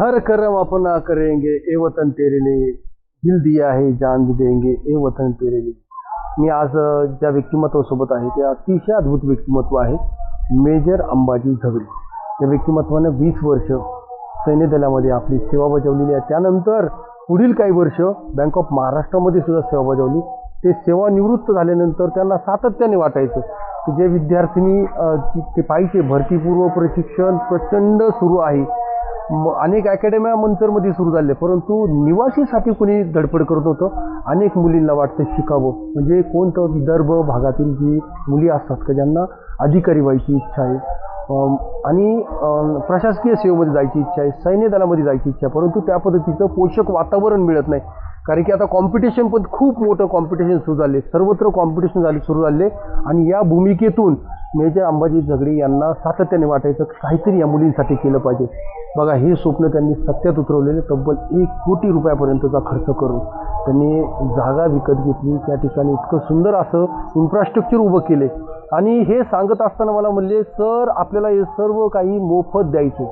हर करम अपना करेंगे ए वतन तेरे लिए। दिल दिया आहे जान भी देंगे ए वतन तेरे लिए। मी आज ज्या व्यक्तिमत्वासोबत आहे ते अतिशय अद्भुत व्यक्तिमत्व आहे मेजर अंबाजी झगडे. या व्यक्तिमत्वानं वीस वर्ष सैन्य दलामध्ये आपली सेवा बजावलेली आहे. त्यानंतर पुढील काही वर्ष बँक ऑफ महाराष्ट्रामध्ये सुद्धा सेवा बजावली. ते सेवानिवृत्त झाल्यानंतर त्यांना सातत्याने वाटायचं की जे विद्यार्थिनी ते पाहिजे भरतीपूर्व प्रशिक्षण प्रचंड सुरू आहे. अनेक अकॅडम्या मंचरमध्ये सुरू झाले. परंतु निवासीसाठी कोणी धडपड करत होतं अनेक मुलींना वाटतं शिकावं. म्हणजे कोणतं विदर्भ भागातील जी मुली असतात का ज्यांना अधिकारी व्हायची इच्छा आहे. आणि प्रशासकीय सेवेमध्ये जायची इच्छा आहे. सैन्य दलामध्ये जायची इच्छा आहे. परंतु त्या पद्धतीचं पोषक वातावरण मिळत नाही. कारण की आता कॉम्पिटिशन पण खूप मोठं कॉम्पिटिशन सुरू झाले सर्वत्र कॉम्पिटिशन झाले सुरू झाले. आणि या भूमिकेतून मेजर अंबाजी झगडे यांना सातत्याने वाटायचं काहीतरी या मुलींसाठी केलं पाहिजे. बघा हे स्वप्न त्यांनी सत्यात उतरवलेले तब्बल एक कोटी रुपयापर्यंतचा खर्च करून त्यांनी जागा विकत घेतली. त्या ठिकाणी इतकं सुंदर असं इन्फ्रास्ट्रक्चर उभं केले आणि हे सांगत असताना मला म्हणले सर आपल्याला हे सर्व काही मोफत द्यायचे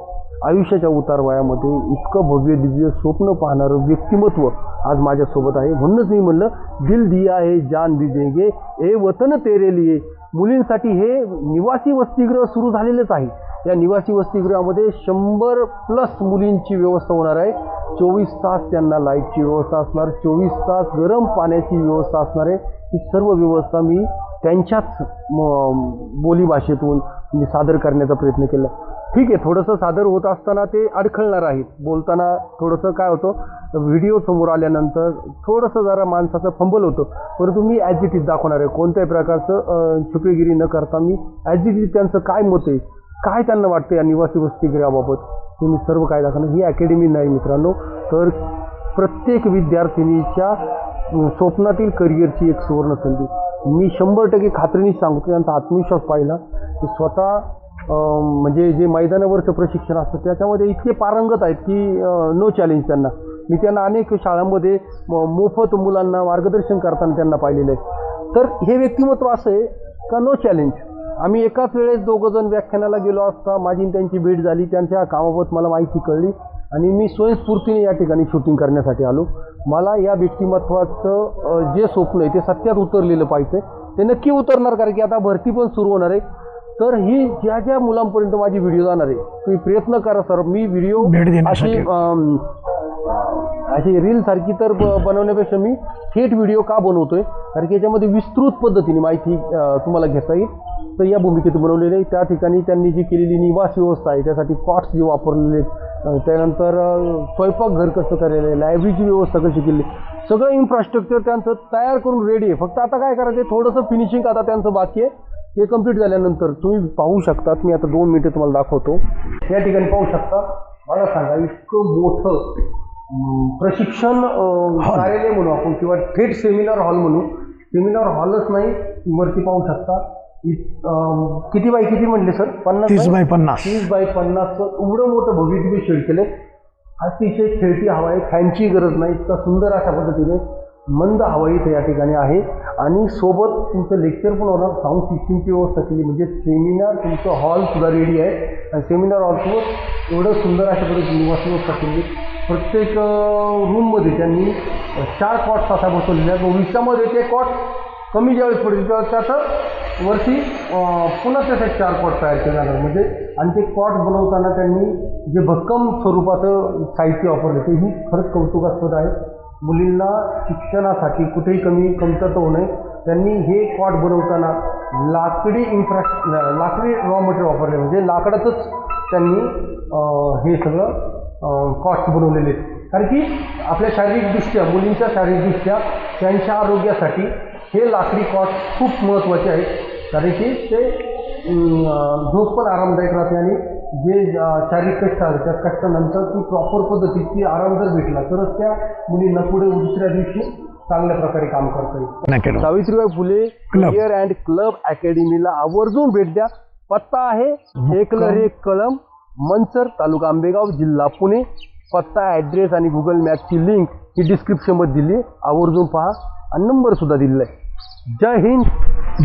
आयुष्याच्या उतार वयामध्ये इतकं भव्य दिव्य स्वप्न पाहणारं व्यक्तिमत्व आज माझ्यासोबत आहे. म्हणूनच मी म्हणलं दिल दिया आहे जान भी देंगे ए वतन तेरे लिए. मुलींसाठी हे निवासी वसतिगृह सुरू झालेलेच आहे. या निवासी वसतिगृहामध्ये शंभर प्लस मुलींची व्यवस्था होणार आहे. चोवीस तास त्यांना लाईटची व्यवस्था असणार. चोवीस तास गरम पाण्याची व्यवस्था असणार आहे. ही सर्व व्यवस्था मी त्यांच्याच म- बोलीभाषेतून मी सादर करण्याचा प्रयत्न केला. ठीक आहे थोडंसं सादर होत असताना ते अडखळणार आहेत. बोलताना थोडंसं काय होतं व्हिडिओ समोर आल्यानंतर थोडंसं जरा माणसाचं फंबल होतं. परंतु मी ॲज इट इज दाखवणार आहे. कोणत्याही प्रकारचं छुपेगिरी न करता मी ॲज इट इज त्यांचं काय मत आहे काय त्यांना वाटतं या निवासी वसतिगृहाबाबत? तुम्ही सर्व काय दाखवणार? ही अकॅडमी नाही मित्रांनो तर प्रत्येक विद्यार्थिनीच्या स्वप्नातील करिअरची एक सुवर्ण संधी. मी शंभर टक्के खात्रीने सांगतो यांचा आत्मविश्वास पाहिला. की स्वतः म्हणजे जे मैदानावरचं प्रशिक्षण असतं त्याच्यामध्ये इतके पारंगत आहेत की नो चॅलेंज त्यांना. मी त्यांना अनेक शाळांमध्ये मोफत मुलांना मार्गदर्शन करताना त्यांना पाहिलेलं आहे. तर हे व्यक्तिमत्व असं आहे का? नो चॅलेंज आम्ही एकाच वेळेस दोघं जण व्याख्यानाला गेलो असता माझी त्यांची भेट झाली त्यांच्या कामाबाबत मला माहिती कळली आणि मी स्वयंस्फूर्तीने या ठिकाणी शूटिंग करण्यासाठी आलो. मला या व्यक्तिमत्वाचं जे स्वप्न आहे ते सत्यात उतरलेलं पाहिजे. ते नक्की उतरणार कारण की आता भरती पण सुरू होणार आहे. तर ही ज्या ज्या मुलांपर्यंत माझी व्हिडिओ जाणार आहे तुम्ही प्रयत्न करा सर. मी व्हिडिओ. अशी अशी रील सारखी तर बनवण्यापेक्षा मी थेट व्हिडिओ का बनवतोय? कारण की याच्यामध्ये विस्तृत पद्धतीने माहिती तुम्हाला घेता येईल. तर या भूमिकेतून बनवलेले आहे. त्या ठिकाणी त्यांनी जी केलेली निवास व्यवस्था आहे त्यासाठी कॉट्स जे वापरलेले आहेत त्यानंतर स्वयंपाकघर कसं केलेलं आहे लायब्ररीची व्यवस्था कशी केली सगळं इन्फ्रास्ट्रक्चर त्यांचं तयार करून रेडी आहे. फक्त आता काय करायचं आहे थोडंसं फिनिशिंग आता त्यांचं बाकी आहे. ते कंप्लीट झाल्यानंतर तुम्ही पाहू शकतात. मी आता दोन मिनिटं तुम्हाला दाखवतो. या ठिकाणी पाहू शकता. मला सांगा इतकं मोठं प्रशिक्षण कार्यालय म्हणू आपण किंवा थेट सेमिनार हॉल म्हणू. सेमिनार हॉलच नाही वरती पाहू शकता. इत- अं, किती बाय किती म्हणले सर? पन्नास तीस बाय? पन्नास. तीस बाय पन्नासचं एवढं मोठं भव्य दिव्य शेड केले अतिशय खेळती हवा आहे फॅनची गरज नाही इतका सुंदर अशा पद्धतीने मंद हवा इथे या ठिकाणी आहे. आणि सोबत तुमचं लेक्चर पण होणार साऊंड सिस्टीमची व्यवस्था केली म्हणजे सेमिनार तुमचं हॉल सुद्धा रेडी आहे. आणि सेमिनार हॉलसोबत एवढं सुंदर अशा पद्धतीने निवास व्यवस्था केली. प्रत्येक रूममध्ये त्यांनी चार कॉट्स असा बसवलेल्या आहेत. भविष्यामध्ये ते कॉट कमी ज्यावेळेस पडतील तेव्हा त्याचं वरती पुन्हा त्याचे चार कॉट तयार केले जाणार. म्हणजे आणि ते कॉट बनवताना त्यांनी जे भक्कम स्वरूपाचं साहित्य वापरलं ते ही खरंच कौतुकास्पद आहे. मुलींना शिक्षणासाठी कुठेही कमी कमतरता होऊ नये. त्यांनी हे कॉट बनवताना लाकडी इन्फ्रा लाकडी रॉ मटेरियल वापरले. म्हणजे लाकडातच त्यांनी हे सगळं कॉट्स बनवलेले आहेत. कारण की आपल्या शारीरिकदृष्ट्या मुलींच्या शारीरिकदृष्ट्या त्यांच्या आरोग्यासाठी हे लाकडी कॉट खूप महत्त्वाचे आहेत. कारण की ते झोप पण आरामदायक राहते आणि जे शारीरिक कष्ट आहेत त्या कष्टानंतर ती प्रॉपर पद्धतीची आराम जर भेटला तरच त्या मुलींना पुढे दुसऱ्या दिवशी चांगल्या प्रकारे काम करता येईल. Savitribai Phule club. Career and club अकॅडमीला आवर्जून भेट द्या. पत्ता आहे एकलर एक कळम मंचर तालुका आंबेगाव जिल्हा पुणे. पत्ता ॲड्रेस आणि गुगल मॅपची लिंक ही डिस्क्रिप्शनमध्ये दिली. आहे. आवर्जून पहा. आणि नंबर सुद्धा दिलेला आहे. जय हिंद।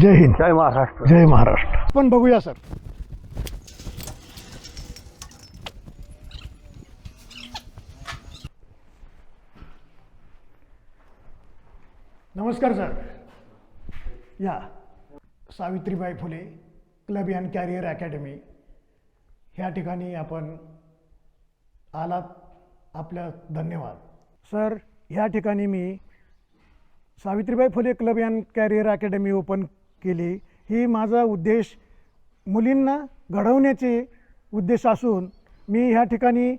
जय हिंद। जय महाराष्ट्र। जय महाराष्ट्र। पण बघूया सर. नमस्कार सर. या. Savitribai Phule club and career academy. ह्या ठिकाणी आपण आलात. आपल्या धन्यवाद. सर ह्या ठिकाणी मी Savitribai Phule club and career academy open केली. ही माझा उद्देश मुलींना घडवण्याचे उद्देश असून मी ह्या ठिकाणी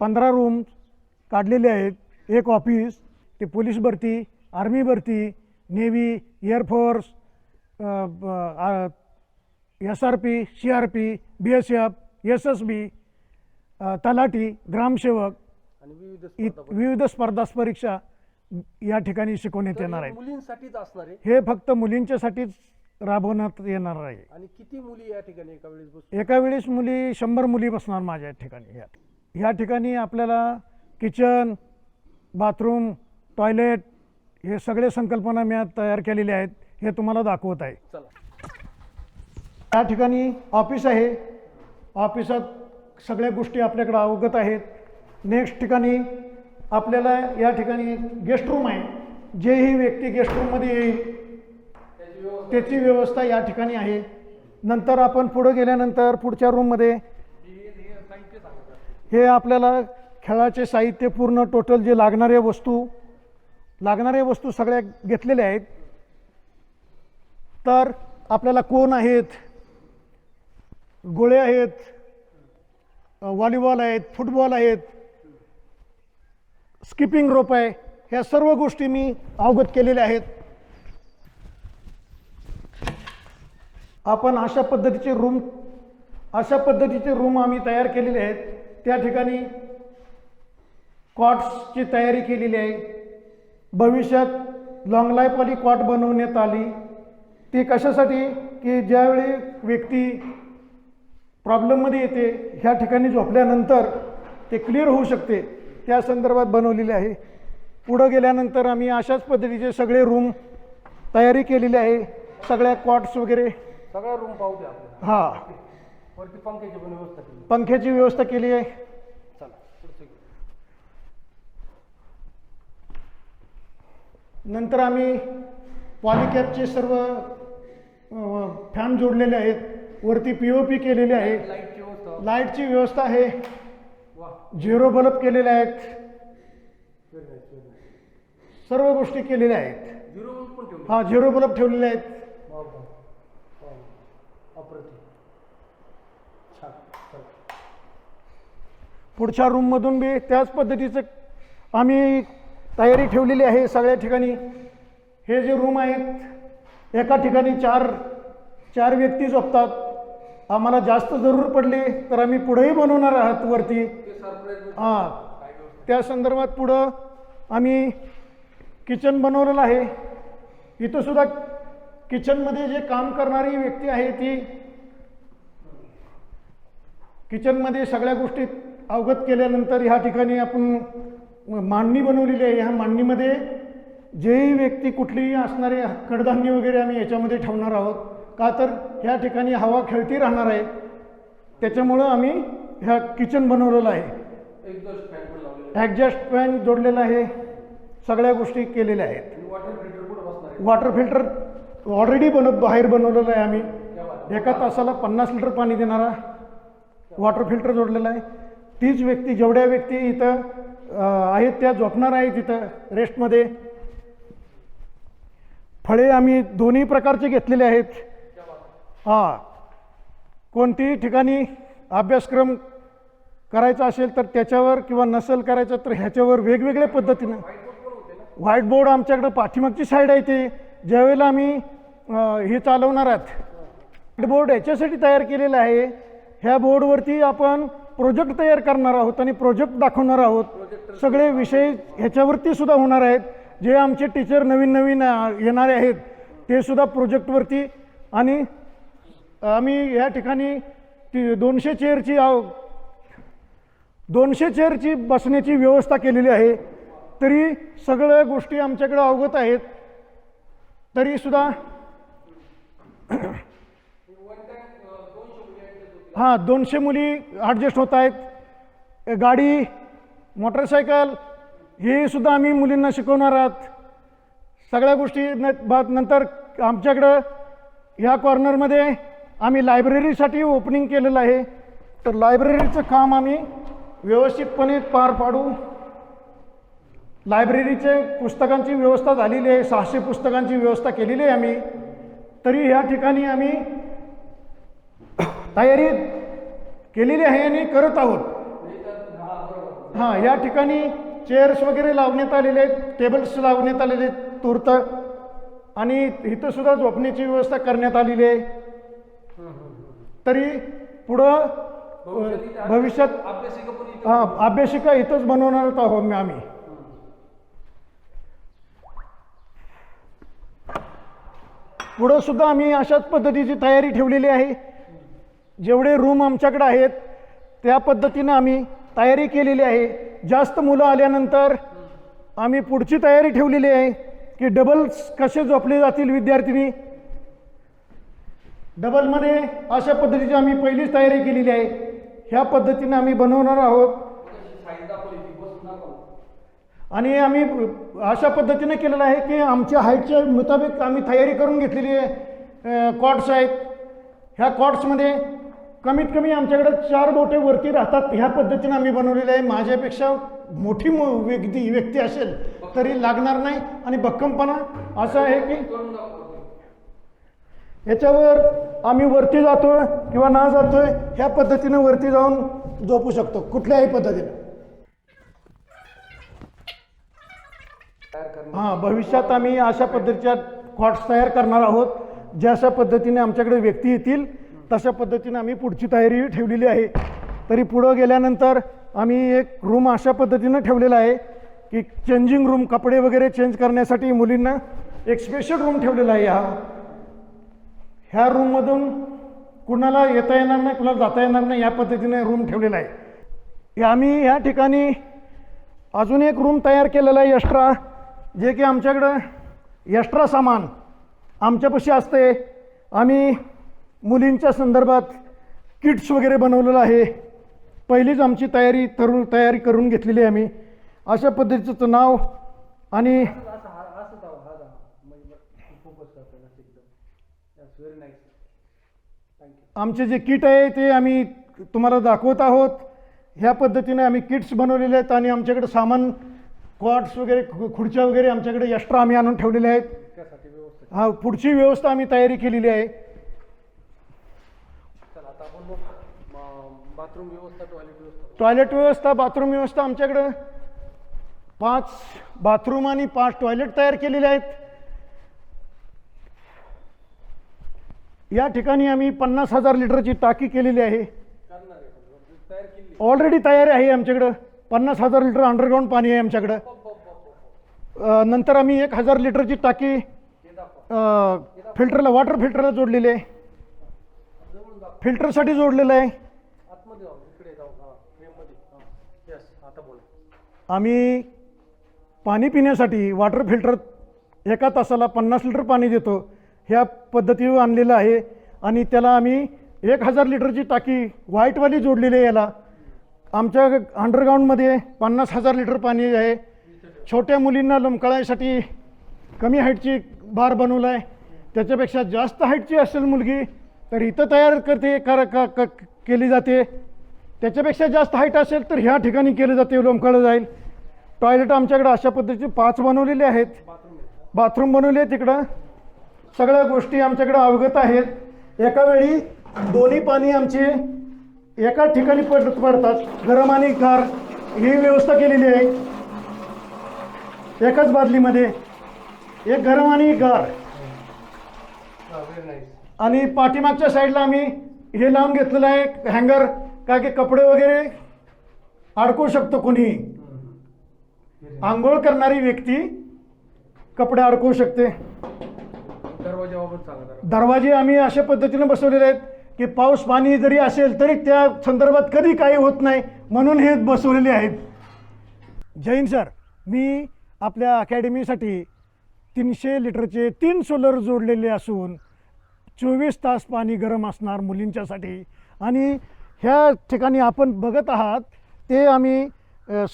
पंधरा रूम काढलेले आहेत. एक ऑफिस ते पोलीस भरती आर्मी भरती navy air force S R P C R P B S F S S B तलाठी ग्रामसेवक विविध स्पर्धा परीक्षा या ठिकाणी शिकवण्यात येणार हे आहेत मुलींसाठीच असणार आहे? हे फक्त मुलींच्यासाठीच राबवण्यात येणार आहे. आणि किती मुली या ठिकाणी एका वेळेस एका वेळेस मुली शंभर मुली बसणार माझ्या ठिकाणी. या ह्या ठिकाणी आपल्याला किचन बाथरूम टॉयलेट हे सगळे संकल्पना मी आज तयार केलेल्या आहेत हे तुम्हाला दाखवत आहे. चला. या ठिकाणी ऑफिस आहे. ऑफिसात सगळ्या गोष्टी आपल्याकडे अवगत आहेत. नेक्स्ट ठिकाणी आपल्याला या ठिकाणी गेस्ट रूम आहे. जेही व्यक्ती गेस्ट रूममध्ये येईल त्याची व्यवस्था या ठिकाणी आहे. नंतर आपण पुढं गेल्यानंतर पुढच्या रूममध्ये हे आपल्याला खेळाचे साहित्य पूर्ण टोटल जे लागणाऱ्या वस्तू लागणाऱ्या वस्तू सगळ्या घेतलेल्या आहेत. तर आपल्याला कोण आहेत? गोळे आहेत व्हॉलीबॉल आहेत फुटबॉल आहेत स्किपिंग रोप आहे. ह्या सर्व गोष्टी मी अवगत केलेल्या आहेत. आपण अशा पद्धतीचे रूम अशा पद्धतीचे रूम आम्ही तयार केलेले आहेत. त्या ठिकाणी कॉट्सची तयारी केलेली आहे. भविष्यात लॉंग लाईफवाली कॉट बनवण्यात आली. ती कशासाठी? की ज्यावेळी व्यक्ती प्रॉब्लेममध्ये येते ह्या ठिकाणी झोपल्यानंतर ते क्लिअर होऊ शकते. त्या संदर्भात बनवलेले आहे. पुढं गेल्यानंतर आम्ही अशाच पद्धतीचे सगळे रूम तयारी केलेली आहे. सगळ्या कॉट्स वगैरे. सगळा रूम पाहू द्या हां. वरती पंख्याची पण व्यवस्था केली. पंख्याची व्यवस्था केली आहे. चला. नंतर आम्ही पॉलिकॅपचे सर्व फॅन जोडलेले आहेत. वरती पी ओ पी केलेले आहे. लाईटची व्यवस्था आहे. झिरो बल्ब केलेले आहेत. सर्व गोष्टी केलेल्या आहेत. हा झिरो बल्ब ठेवलेले आहेत. पुढच्या रूममधून बी त्याच पद्धतीचं आम्ही तयारी ठेवलेली आहे सगळ्या ठिकाणी. हे जे रूम आहेत एका ठिकाणी चार चार व्यक्ती झोपतात. आम्हाला जास्त जरूर पडली तर आम्ही पुढेही बनवणार आहात वरती. हां. त्या संदर्भात पुढं आम्ही किचन बनवलेलं आहे. इथं सुद्धा किचनमध्ये जे काम करणारी व्यक्ती आहे ती किचनमध्ये सगळ्या गोष्टी अवगत केल्यानंतर ह्या ठिकाणी आपण मांडणी बनवलेली आहे. ह्या मांडणीमध्ये जेही व्यक्ती कुठलीही असणारे कडधान्य वगैरे आम्ही याच्यामध्ये ठेवणार आहोत. का तर ह्या ठिकाणी हवा खेळती राहणार आहे. त्याच्यामुळं आम्ही ह्या किचन बनवलेलं आहे. ॲडजस्ट फॅन जोडलेला आहे. सगळ्या गोष्टी केलेल्या आहेत. वॉटर फिल्टर ऑलरेडी बनव बाहेर बनवलेलं आहे आम्ही. एका तासाला पन्नास लिटर पाणी देणारा वॉटर फिल्टर जोडलेला आहे. तीच व्यक्ती जेवढ्या व्यक्ती इथं आहेत त्या झोपणार आहेत इथं रेस्टमध्ये फळे आम्ही दोन्ही प्रकारचे घेतलेले आहेत. हां. कोणतीही ठिकाणी अभ्यासक्रम करायचा असेल तर त्याच्यावर किंवा नसेल करायचं तर ह्याच्यावर वेगवेगळ्या पद्धतीनं. व्हाईट बोर्ड आमच्याकडं पाठीमागची साईड आहे ते. ज्यावेळेला आम्ही हे चालवणार आहात व्हाईट बोर्ड याच्यासाठी तयार केलेलं आहे. ह्या बोर्डवरती आपण प्रोजेक्ट तयार करणार आहोत आणि प्रोजेक्ट दाखवणार आहोत. सगळे विषय ह्याच्यावरती सुद्धा होणार आहेत. जे आमचे टीचर नवीन नवीन येणारे आहेत ते सुद्धा प्रोजेक्टवरती आणि आम्ही या ठिकाणी ती दोनशे चेअरची आव दोनशे चेअरची बसण्याची व्यवस्था केलेली आहे. तरी सगळ्या गोष्टी आमच्याकडे अवगत आहेत. तरीसुद्धा हां दोनशे मुली ॲडजस्ट होत आहेत. गाडी मोटरसायकल हे सुद्धा आम्ही मुलींना शिकवणार आहात. सगळ्या गोष्टी न नंतर आमच्याकडं ह्या कॉर्नरमध्ये आम्ही लायब्ररीसाठी ओपनिंग केलेलं आहे. तर लायब्ररीचं काम आम्ही व्यवस्थितपणे पार पाडू. लायब्ररीचे पुस्तकांची व्यवस्था झालेली आहे. सहाशे पुस्तकांची व्यवस्था केलेली आहे आम्ही. तरी ह्या ठिकाणी आम्ही तयारी केलेली आहे आणि करत आहोत. हां या ठिकाणी चेअर्स वगैरे लावण्यात आलेले आहेत. टेबल्स लावण्यात आलेले आहेत. तूर्त. आणि इथंसुद्धा झोपण्याची व्यवस्था करण्यात आलेली आहे. तरी पुढं भविष्यात हां अभ्यासिका इथंच बनवणार आहोत आम्ही. पुढं सुद्धा आम्ही अशाच पद्धतीची तयारी ठेवलेली आहे. जेवढे रूम आमच्याकडे आहेत त्या पद्धतीनं आम्ही तयारी केलेली आहे. जास्त मुलं आल्यानंतर आम्ही पुढची तयारी ठेवलेली आहे की डबल्स कसे झोपले जातील विद्यार्थिनी? डबलमध्ये अशा पद्धतीची आम्ही पहिलीच तयारी केलेली आहे. ह्या पद्धतीने आम्ही बनवणार आहोत. आणि आम्ही अशा पद्धतीने केलेलं आहे की आमच्या हाईटच्या मुताबिक आम्ही तयारी करून घेतलेली आहे कॉट्स आहेत. ह्या कॉट्समध्ये कमीत कमी आमच्याकडे चार बोटे वरती राहतात. ह्या पद्धतीने आम्ही बनवलेलं आहे. माझ्यापेक्षा मोठी व्यक्ती व्यक्ती असेल तरी लागणार नाही. आणि भक्कमपणा असं आहे की याच्यावर आम्ही वरती जातोय किंवा ना जातोय ह्या पद्धतीनं वरती जाऊन झोपू शकतो कुठल्याही पद्धतीनं. हां भविष्यात आम्ही अशा पद्धतीच्या कॉट्स तयार करणार आहोत ज्या अशा पद्धतीने आमच्याकडे व्यक्ती येतील तशा पद्धतीने आम्ही पुढची तयारी ठेवलेली आहे. तरी पुढं गेल्यानंतर आम्ही एक रूम अशा पद्धतीनं ठेवलेला आहे की चेंजिंग रूम कपडे वगैरे चेंज करण्यासाठी मुलींना एक स्पेशल रूम ठेवलेला आहे हा. ह्या रूममधून कुणाला येता येणार नाही कुणाला जाता येणार नाही या पद्धतीने रूम ठेवलेला आहे. आम्ही या ठिकाणी अजून एक रूम तयार केलेला आहे एक्स्ट्रा जे की आमच्याकडं एक्स्ट्रा सामान आमच्यापाशी असते. आम्ही मुलींच्या संदर्भात किट्स वगैरे बनवलेलं आहे. पहिलीच आमची तयारी तरुण तयारी करून घेतलेली आहे आम्ही. अशा पद्धतीचं नाव आणि आमचे जे किट आहे ते आम्ही तुम्हाला दाखवत आहोत. ह्या पद्धतीने आम्ही किट्स बनवलेले आहेत आणि आमच्याकडे सामान कॉट्स वगैरे खुर्च्या वगैरे आमच्याकडे एक्स्ट्रा आम्ही आणून ठेवलेले आहेत. हा पुढची व्यवस्था आम्ही तयारी केलेली आहे. बाथरूम व्यवस्था टॉयलेट व्यवस्था टॉयलेट व्यवस्था बाथरूम व्यवस्था आमच्याकडं. पाच बाथरूम आणि पाच टॉयलेट तयार केलेले आहेत. या ठिकाणी आम्ही पन्नास हजार लिटरची टाकी केलेली आहे. तयार ऑलरेडी तयारी आहे आमच्याकडं. पन्नास हजार लिटर अंडरग्राऊंड पाणी आहे आमच्याकडं. नंतर आम्ही एक हजार लिटरची टाकी फिल्टरला वॉटर फिल्टरला जोडलेली आहे. फिल्टरसाठी जोडलेलं आहे. आम्ही पाणी पिण्यासाठी वॉटर फिल्टर एका तासाला पन्नास लिटर पाणी देतो. ह्या पद्धतीवर आणलेलं आहे. आणि त्याला आम्ही एक हजार लिटरची टाकी व्हाईटवाली जोडलेली आहे याला. आमच्या अंडरग्राऊंडमध्ये पन्नास हजार लिटर पाणी आहे. छोट्या मुलींना लमकळायसाठी कमी हाईटची बार बनवला आहे त्याच्यापेक्षा जास्त हाईटची असेल मुलगी तर इथं तयार करते कर क- केली जाते. त्याच्यापेक्षा जास्त हाईट असेल तर ह्या ठिकाणी केलं जाते लोंबकळं जाईल. टॉयलेट आमच्याकडे अशा पद्धतीचे पाच बनवलेले आहेत. बाथरूम बनवले तिकडं. सगळ्या गोष्टी आमच्याकडे अवगत आहेत. एका वेळी दोन्ही पाणी आमचे एका ठिकाणी पड पडतात. गरम आणि गार ही व्यवस्था केलेली आहे. एकाच बादलीमध्ये एक गरम आणि गार. आणि पाठीमागच्या साईडला आम्ही हे लावून घेतलेलं आहे. हँगर का की कपडे वगैरे अडकवू शकतो कोणी. आंघोळ करणारी व्यक्ती कपडे अडकवू शकते. दरवाजे आम्ही अशा पद्धतीने बसवलेले आहेत की पाऊस पाणी जरी असेल तरी त्या संदर्भात कधी काही होत नाही म्हणून हे बसवलेले आहेत. जैन सर. मी आपल्या अकॅडमीसाठी तीनशे लिटरचे तीन सोलर जोडलेले असून चोवीस तास पाणी गरम असणार मुलींच्यासाठी. आणि ह्या ठिकाणी आपण बघत आहात ते आम्ही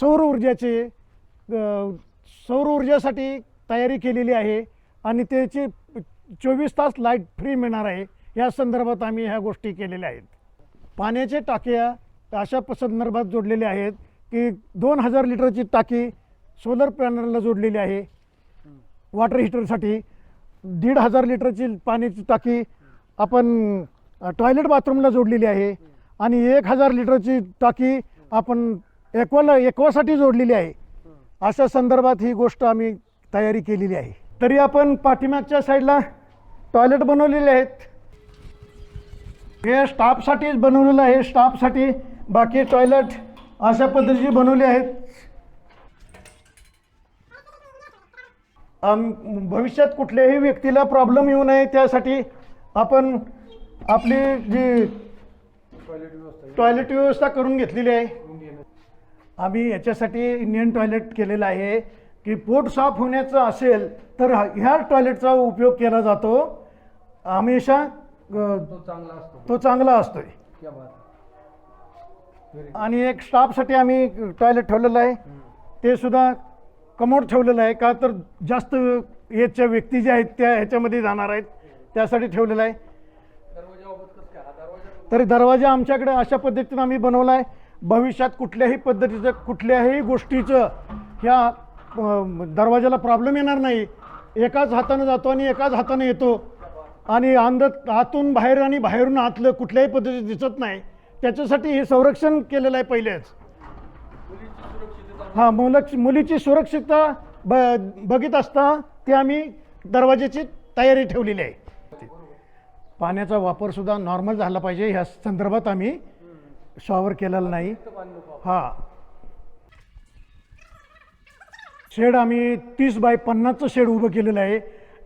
सौर ऊर्जाचे सौर ऊर्जासाठी तयारी केलेली आहे. आणि त्याची चोवीस तास लाइट फ्री मिळणार आहे. या संदर्भात आम्ही ह्या गोष्टी केलेल्या आहेत. पाण्याचे टाक्या अशा प- संदर्भात जोडलेल्या आहेत की दोन हजार लिटरची टाकी सोलर पॅनलला जोडलेली आहे. वॉटर हीटरसाठी दीड हजार लिटरची पाण्याची टाकी आपण टॉयलेट बाथरूमला जोडलेली आहे. आणि एक हजार लिटरची टाकी आपण एक्वाला एक्वासाठी जोडलेली आहे. अशा संदर्भात ही गोष्ट आम्ही तयारी केलेली आहे. तरी आपण पाठीमागच्या साईडला टॉयलेट बनवलेले आहेत. हे स्टाफसाठीच बनवलेलं आहे. स्टाफसाठी बाकी टॉयलेट अशा पद्धतीचे बनवले आहेत. आम भविष्यात कुठल्याही व्यक्तीला प्रॉब्लेम येऊ नये. त्यासाठी आपण आपली जी टॉयलेट व्यवस्था करून घेतलेली आहे. आम्ही याच्यासाठी इंडियन टॉयलेट केलेलं आहे. की पोट साफ होण्याचं असेल तर ह्या टॉयलेटचा उपयोग केला जातो. हमेशा तो चांगला असतो. तो चांगला असतोय. क्या बात आणि एक स्टाफसाठी आम्ही टॉयलेट ठेवलेलं आहे. ते सुद्धा कमोड ठेवलेलं आहे. का तर जास्त एजच्या व्यक्ती ज्या आहेत त्या ह्याच्यामध्ये जाणार आहेत. त्यासाठी ठेवलेलं आहे. तरी दरवाजा आमच्याकडे अशा पद्धतीनं आम्ही बनवला आहे भविष्यात कुठल्याही पद्धतीचं कुठल्याही गोष्टीचं ह्या दरवाजाला प्रॉब्लेम येणार नाही. एकाच हातानं जातो आणि एकाच हातानं येतो. आणि अंध आतून बाहेर आणि बाहेरून आतलं कुठल्याही पद्धतीत दिसत नाही. त्याच्यासाठी हे संरक्षण केलेलं आहे पहिलेच. हां मुलं मुलीची सुरक्षितता ब बघित असता ते आम्ही दरवाजाची तयारी ठेवलेली आहे. पाण्याचा वापरसुद्धा नॉर्मल झाला पाहिजे. ह्या संदर्भात आम्ही शॉवर केलेला नाही. हा. शेड आम्ही तीस बाय पन्नासचं शेड उभं केलेलं आहे.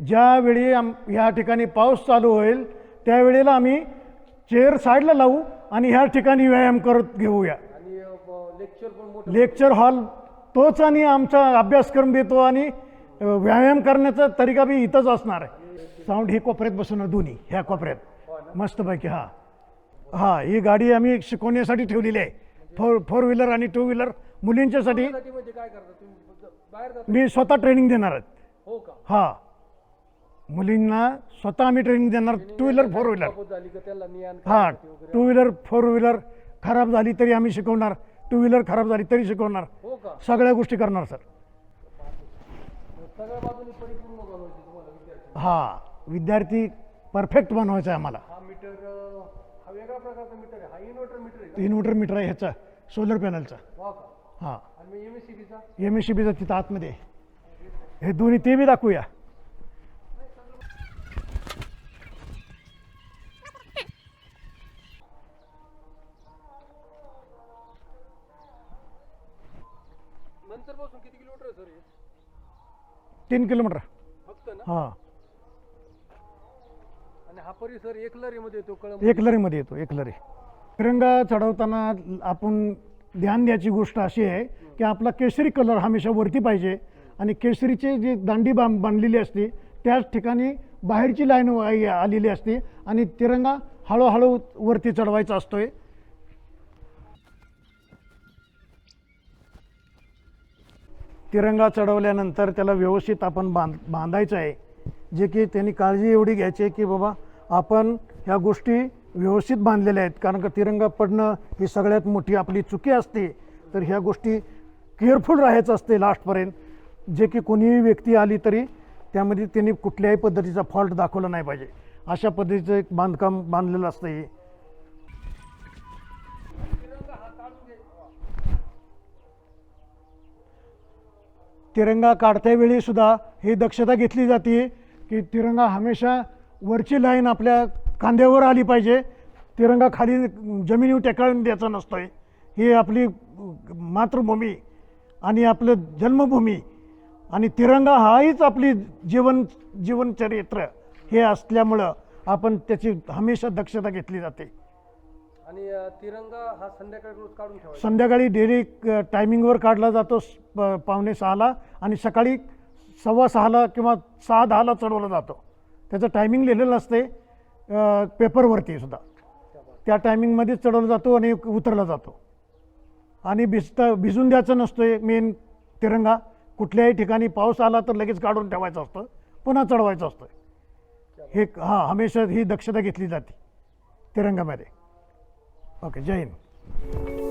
ज्यावेळी आम ह्या ठिकाणी पाऊस चालू होईल त्यावेळेला आम्ही चेअर साईडला लावू आणि ह्या ठिकाणी व्यायाम करत घेऊया. लेक्चर हॉल तोच आणि आमचा अभ्यासक्रम देतो आणि व्यायाम करण्याचा तरीका बी इथंच असणार आहे. साऊंड ही कोपऱ्यात बसवणार दोन्ही ह्या कोपऱ्यात. मस्तपैकी हा. हा ही गाडी आम्ही शिकवण्यासाठी ठेवलेली आहे. फोर फोर व्हीलर आणि टू व्हीलर मुलींच्यासाठी. बाहेर मी स्वतः ट्रेनिंग देणार आहे. हो का? हा. मुलींना स्वतः आम्ही ट्रेनिंग देणार टू व्हीलर फोर व्हीलर सोबत झाली का त्याला नियान हा टू व्हीलर फोर व्हीलर खराब झाली तरी आम्ही शिकवणार. टू व्हीलर खराब झाली तरी शिकवणार. हो का? सगळ्या गोष्टी करणार सर. सगळ्या बाजूनी परिपूर्ण बनवायची तुम्हाला विद्यार्थी. हा विद्यार्थी परफेक्ट बनवायचा आहे आम्हाला. हा मीटर हा वेगळा प्रकारचा मीटर आहे. हा इन्व्हर्टर मीटर आहे इन्व्हर्टर मीटर आहे ह्याचा सोलर पॅनलचा का वा का? हां. एम एस सी बीचा तिथं आतमध्ये. हे दोन्ही ते बी दाखवूया. तीन किलोमीटर. फक्त ना? हां. आणि हा परिसर एकलरीमध्ये येतो एकलरीमध्ये येतो एकलरी. तिरंगा चढवताना आपण ध्यान द्यायची गोष्ट अशी आहे की आपला केसरी कलर हमेशा वरती पाहिजे. आणि केशरीचे जी दांडी बां बांधलेली असते त्याच ठिकाणी बाहेरची लाईन आलेली असते आणि तिरंगा हळूहळू वरती चढवायचा असतोय. तिरंगा चढवल्यानंतर त्याला व्यवस्थित आपण बांध बांधायचं आहे. जे की त्यांनी काळजी एवढी घ्यायची आहे की बाबा आपण ह्या गोष्टी व्यवस्थित बांधलेल्या आहेत. कारण का तिरंगा पडणं ही सगळ्यात मोठी आपली चुकी असते. तर ह्या गोष्टी केअरफुल राहायचं असते लास्टपर्यंत जे की कोणीही व्यक्ती आली तरी त्यामध्ये त्यांनी कुठल्याही पद्धतीचा फॉल्ट दाखवला नाही पाहिजे. अशा पद्धतीचं एक बांधकाम बांधलेलं असतं हे. तिरंगा काढत्या वेळी सुद्धा ही दक्षता घेतली जाते की तिरंगा हमेशा वरची लाईन आपल्या खांद्यावर आली पाहिजे. तिरंगा खाली जमिनीवर टेकाळून द्यायचा नसतोय. ही आपली मातृभूमी आणि आपलं जन्मभूमी आणि तिरंगा हाहीच आपली जीवन जीवनचरित्र हे असल्यामुळं आपण त्याची हमेशा दक्षता घेतली जाते. आणि तिरंगा हा संध्याकाळी रोज काढून संध्याकाळी डेली टायमिंगवर काढला जातो पावणे सहाला आणि सकाळी सव्वा सहाला किंवा सहा दहाला चढवला जातो. त्याचं टायमिंग लिहिलेलं असते पेपरवरती सुद्धा. त्या टायमिंगमध्येच चढवला जातो आणि उतरला जातो. आणि भिजता भिजून द्यायचं नसतोय मेन तिरंगा. कुठल्याही ठिकाणी पाऊस आला तर लगेच काढून ठेवायचं असतं. पुन्हा चढवायचं असतं. हे हां हमेशा ही दक्षता घेतली जाते तिरंगामध्ये. ओके जय हिंद.